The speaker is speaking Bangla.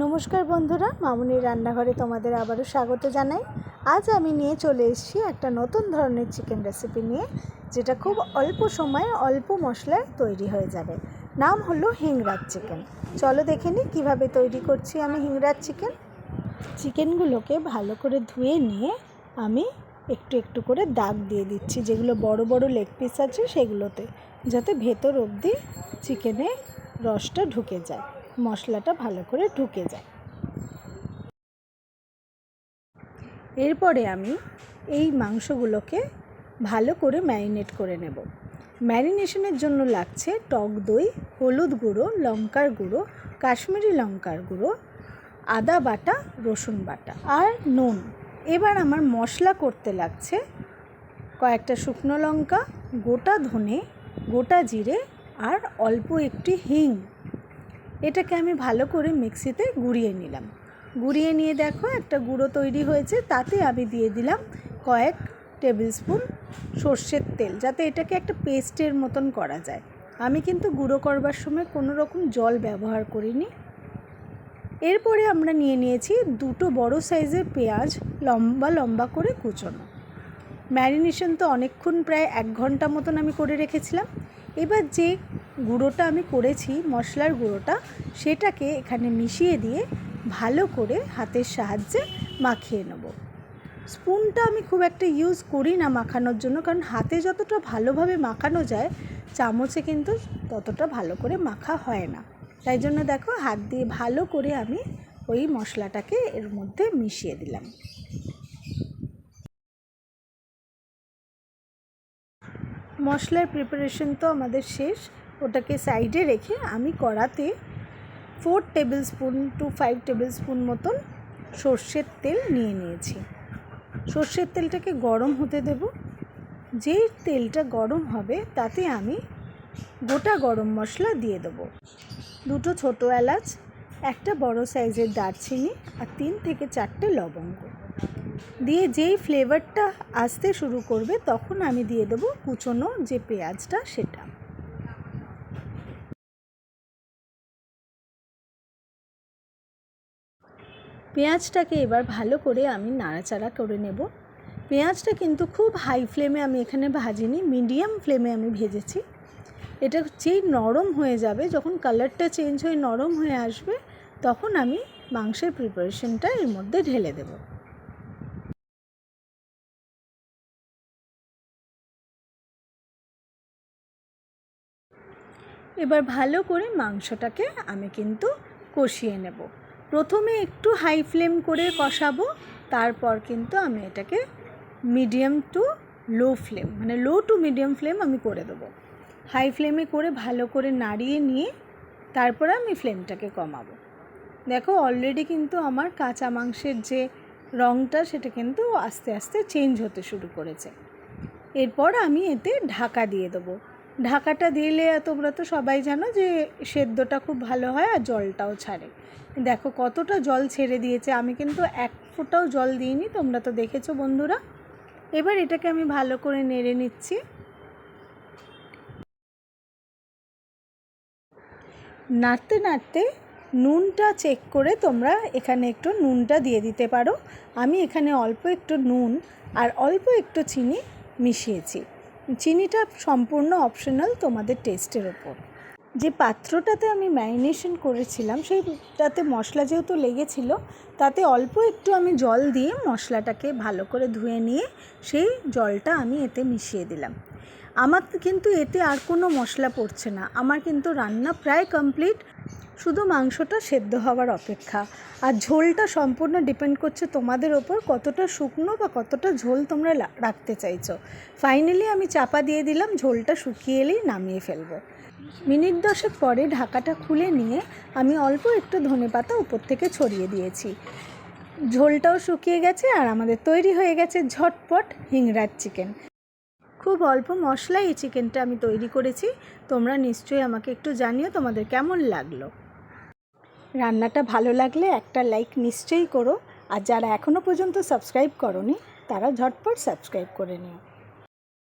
নমস্কার বন্ধুরা, মামুনির রান্নাঘরে তোমাদের আবারও স্বাগত জানাই। আজ আমি নিয়ে চলে এসেছি একটা নতুন ধরনের চিকেন রেসিপি নিয়ে, যেটা খুব অল্প সময়ে অল্প মশলায় তৈরি হয়ে যাবে। নাম হলো হিংরাজ চিকেন চলো দেখে নিই কীভাবে তৈরি করছি আমি হিংরাজ চিকেন চিকেনগুলোকে ভালো করে ধুয়ে নিয়ে আমি একটু একটু করে দাগ দিয়ে দিচ্ছি, যেগুলো বড় বড় লেগ পিস আছে সেগুলোতে, যাতে ভেতর অবধি চিকেনে রসটা ঢুকে যায়। মশলাটা ভালো করে ঢুকে যায়। এরপরে আমি এই মাংসগুলোকে ভালো করে ম্যারিনেট করে নেব। ম্যারিনেশনের জন্য লাগছে টক দই, হলুদ গুঁড়ো, লঙ্কার গুঁড়ো, কাশ্মীরি লঙ্কার গুঁড়ো, আদা বাটা, রসুন বাটা আর নুন। এবার আমার মশলা করতে লাগছে কয়েকটা শুকনো লঙ্কা, গোটা ধনে, গোটা জিরে আর অল্প একটি হিং। এটাকে আমি ভালো করে মিক্সিতে গুঁড়িয়ে নিলাম। গুঁড়িয়ে নিয়ে দেখো একটা গুঁড়ো তৈরি হয়েছে, তাতে আমি দিয়ে দিলাম কয়েক টেবিল স্পুন সর্ষের তেল, যাতে এটাকে একটা পেস্টের মতন করা যায়। আমি কিন্তু গুঁড়ো করবার সময় কোনো রকম জল ব্যবহার করিনি। এরপরে আমরা নিয়ে নিয়েছি দুটো বড় সাইজের পেঁয়াজ, লম্বা লম্বা করে কুচোনো। ম্যারিনেশন তো অনেকক্ষণ প্রায় এক ঘণ্টা মতন আমি করে রেখেছিলাম। এবার যে গুঁড়োটা আমি করেছি, মশলার গুঁড়োটা। সেটাকে এখানে মিশিয়ে দিয়ে ভালো করে হাতের সাহায্যে মাখিয়ে নেব। স্পুনটা আমি খুব একটা ইউজ করি না মাখানোর জন্য, কারণ হাতে যতটা ভালোভাবে মাখানো যায়, চামচে কিন্তু ততটা ভালো করে মাখা হয় না। তাই জন্য দেখো, হাত দিয়ে ভালো করে আমি ওই মশলাটাকে এর মধ্যে মিশিয়ে দিলাম। মশলার প্রিপারেশন তো আমাদের শেষ। ওটাকে সাইডে রেখে আমি কড়াতে four tablespoon to five tablespoon মতন সর্ষের তেল নিয়ে নিয়েছি। সর্ষের তেলটাকে গরম হতে দেব। যেই তেলটা গরম হবে তাতে আমি গোটা গরম মশলা দিয়ে দেবো। দুটো ছোটো এলাচ, একটা বড় সাইজের দারচিনি আর তিন থেকে চারটে লবঙ্গ। দিয়ে যেই ফ্লেভারটা আসতে শুরু করবে তখন আমি দিয়ে দেবো কুচোনো যে পেঁয়াজটা সেটা। পেঁয়াজটাকে এবার ভালো করে আমি নাড়াচাড়া করে নেব। পেঁয়াজটা কিন্তু খুব হাই ফ্লেমে আমি এখানে ভাজিনি মিডিয়াম ফ্লেমে আমি ভেজেছি। এটা যেই নরম হয়ে যাবে, যখন কালারটা চেঞ্জ হয়ে নরম হয়ে আসবে, তখন আমি মাংসের প্রিপারেশনটা এর মধ্যে ঢেলে দেবো। এবার ভালো করে মাংসটাকে আমি কিন্তু কষিয়ে নেব। প্রথমে একটু হাই ফ্লেম করে কষাবো, তারপর কিন্তু আমি এটাকে মিডিয়াম টু লো ফ্লেম মানে লো টু মিডিয়াম ফ্লেম আমি করে দেবো। হাই ফ্লেমে করে ভালো করে নাড়িয়ে নিয়ে তারপরে আমি ফ্লেমটাকে কমাবো। দেখো অলরেডি কিন্তু আমার কাঁচা মাংসের যে রঙটা সেটা কিন্তু আস্তে আস্তে চেঞ্জ হতে শুরু করেছে। এরপর আমি এতে ঢাকা দিয়ে দেবো। ঢাকাটা দিলে তোমরা তো সবাই জানো যে সেদ্ধটা খুব ভালো হয় আর জলটাও ছাড়ে। দেখো কতটা জল ছেড়ে দিয়েছে। আমি কিন্তু এক ফোঁটাও জল দিইনি, তোমরা তো দেখেছ বন্ধুরা। এবার এটাকে আমি ভালো করে নেড়ে নিচ্ছি। নাড়তে নাড়তে নুনটা চেক করে তোমরা এখানে একটু নুনটা দিয়ে দিতে পারো। আমি এখানে অল্প একটু নুন আর অল্প একটু চিনি মিশিয়েছি। চিনিটা সম্পূর্ণ অপশনাল তোমাদের টেস্টের ওপর যে পাত্রটাতে আমি ম্যারিনেশন করেছিলাম, সেইটাতে মশলা যেহেতু লেগেছিল, তাতে অল্প একটু আমি জল দিয়ে মশলাটাকে ভালো করে ধুয়ে নিয়ে সেই জলটা আমি এতে মিশিয়ে দিলাম। আমার কিন্তু এতে আর কোনো মশলা পড়ছে না। আমার কিন্তু রান্না প্রায় কমপ্লিট শুধু মাংসটা সেদ্ধ হওয়ার অপেক্ষা। আর ঝোলটা সম্পূর্ণ ডিপেন্ড করছে তোমাদের ওপর কতটা শুকনো বা কতটা ঝোল তোমরা রাখতে চাইছো। ফাইনালি আমি চাপা দিয়ে দিলাম, ঝোলটা শুকিয়ে এলেই নামিয়ে ফেলব। মিনিট দশেক পরে ঢাকাটা খুলে নিয়ে আমি অল্প একটু ধনে পাতা উপর থেকে ছড়িয়ে দিয়েছি। ঝোলটাও শুকিয়ে গেছে আর আমাদের তৈরি হয়ে গেছে ঝটপট হিংরাজ চিকেন। খুব অল্প মশলায় এই চিকেনটা আমি তৈরি করেছি। তোমরা নিশ্চয়ই আমাকে একটু জানিও তোমাদের কেমন লাগল। রান্নাটা ভালো লাগলে একটা লাইক নিশ্চয়ই করো। আর যারা এখনও পর্যন্ত সাবস্ক্রাইব করনি, তারা ঝটপট সাবস্ক্রাইব করে নিও।